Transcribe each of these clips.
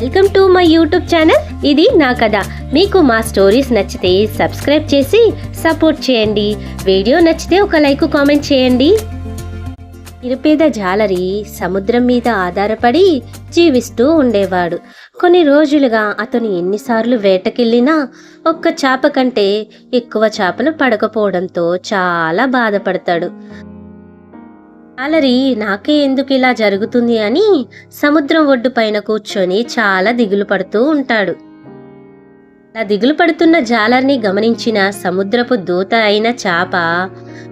Welcome to my YouTube channel. ఇది నా కథ. మీకు మా స్టోరీస్ నచ్చితే సబ్స్క్రైబ్ చేసి సపోర్ట్ చేయండి. వీడియో నచ్చితే ఒక లైక్ కామెంట్ చేయండి. నిరుపేద జాలరి సముద్రం మీద ఆధారపడి జీవిస్తూ ఉండేవాడు. కొన్ని రోజులుగా అతను ఎన్నిసార్లు వేటకెళ్ళినా ఒక్క చేప కంటే ఎక్కువ చేపలు పడకపోవడంతో చాలా బాధపడతాడు. అలరి నాకే ఎందుకు ఇలా జరుగుతుంది అని సముద్రం ఒడ్డు పైన కూర్చొని చాలా దిగులు పడుతూ ఉంటాడు. నా దిగులు పడుతున్న జాలర్ని గమనించిన సముద్రపు దూత అయిన చాప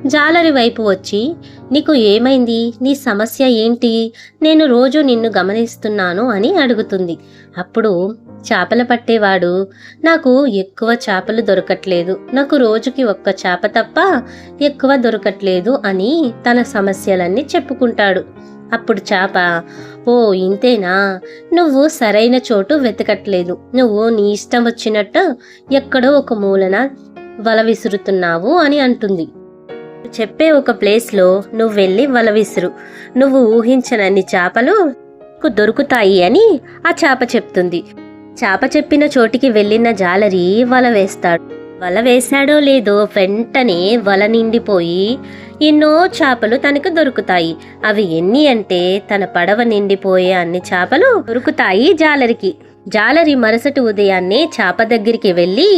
జాలరి వైపు వచ్చి నీకు ఏమైంది? నీ సమస్య ఏంటి? నేను రోజు నిన్ను గమనిస్తున్నాను అని అడుగుతుంది. అప్పుడు చేపలు పట్టేవాడు నాకు ఎక్కువ చేపలు దొరకట్లేదు. నాకు రోజుకి ఒక్క చేప తప్ప ఎక్కువ దొరకట్లేదు అని తన సమస్యలన్నీ చెప్పుకుంటాడు. అప్పుడు చేప ఓ ఇంతేనా? నువ్వు సరైన చోటు వెతకట్లేదు. నువ్వు నీ ఇష్టం వచ్చినట్టు ఎక్కడో ఒక మూలన వల విసురుతున్నావు అని అంటుంది. చెప్పే ఒక ప్లేస్లో నువ్వు వెళ్ళి వల విసురు. నువ్వు ఊహించనన్ని చేపలు దొరుకుతాయి అని ఆ చేప చెప్తుంది. చేప చెప్పిన చోటికి వెళ్ళిన జాలరి వల వేస్తాడు. వల వేశాడో లేదో వెంటనే వల నిండిపోయి ఎన్నో చేపలు తనకు దొరుకుతాయి. అవి ఎన్ని అంటే తన పడవ నిండిపోయే అన్ని చేపలు దొరుకుతాయి జాలరికి. జాలరి మరుసటి ఉదయాన్నే చేప దగ్గరికి వెళ్ళి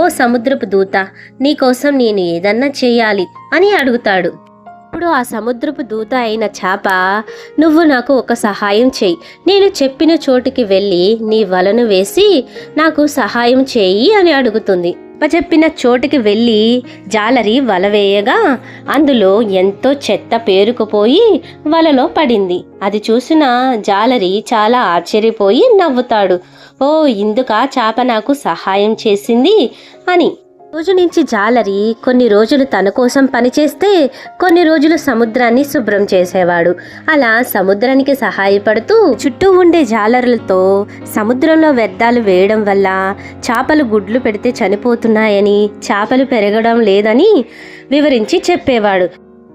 ఓ సముద్రపు దూత నీకోసం నేను ఏదన్నా చేయాలి అని అడుగుతాడు. ఇప్పుడు ఆ సముద్రపు దూత అయిన చేప నువ్వు నాకు ఒక సహాయం చేయి. నేను చెప్పిన చోటుకి వెళ్ళి నీ వలను వేసి నాకు సహాయం చేయి అని అడుగుతుంది. చెప్పిన చోటుకి వెళ్ళి జాలరి వల వేయగా అందులో ఎంతో చెత్త పేరుకుపోయి వలలో పడింది. అది చూసిన జాలరి చాలా ఆశ్చర్యపోయి నవ్వుతాడు. ఓ ఇందుక చాప నాకు సహాయం చేసింది అని రోజు నుంచి జాలరి కొన్ని రోజులు తన కోసం పనిచేస్తే కొన్ని రోజులు సముద్రాన్ని శుభ్రం చేసేవాడు. అలా సముద్రానికి సహాయపడుతూ చుట్టూ ఉండే జాలరులతో సముద్రంలో వ్యర్థాలు వేయడం వల్ల చేపలు గుడ్లు పెడితే చనిపోతున్నాయని చేపలు పెరగడం లేదని వివరించి చెప్పేవాడు.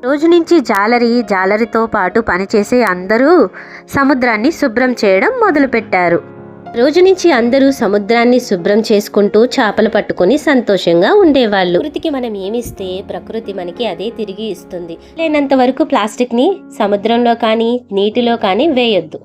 రోజు నుంచి జాలరి జాలరితో పాటు పనిచేసే అందరూ సముద్రాన్ని శుభ్రం చేయడం మొదలుపెట్టారు. రోజు నుంచి అందరూ సముద్రాన్ని శుభ్రం చేసుకుంటూ చేపలు పట్టుకొని సంతోషంగా ఉండేవాళ్ళు. ప్రకృతికి మనం ఏమిస్తే ప్రకృతి మనకి అదే తిరిగి ఇస్తుంది. లేనంత వరకు ప్లాస్టిక్ని సముద్రంలో కానీ నీటిలో కానీ వేయొద్దు.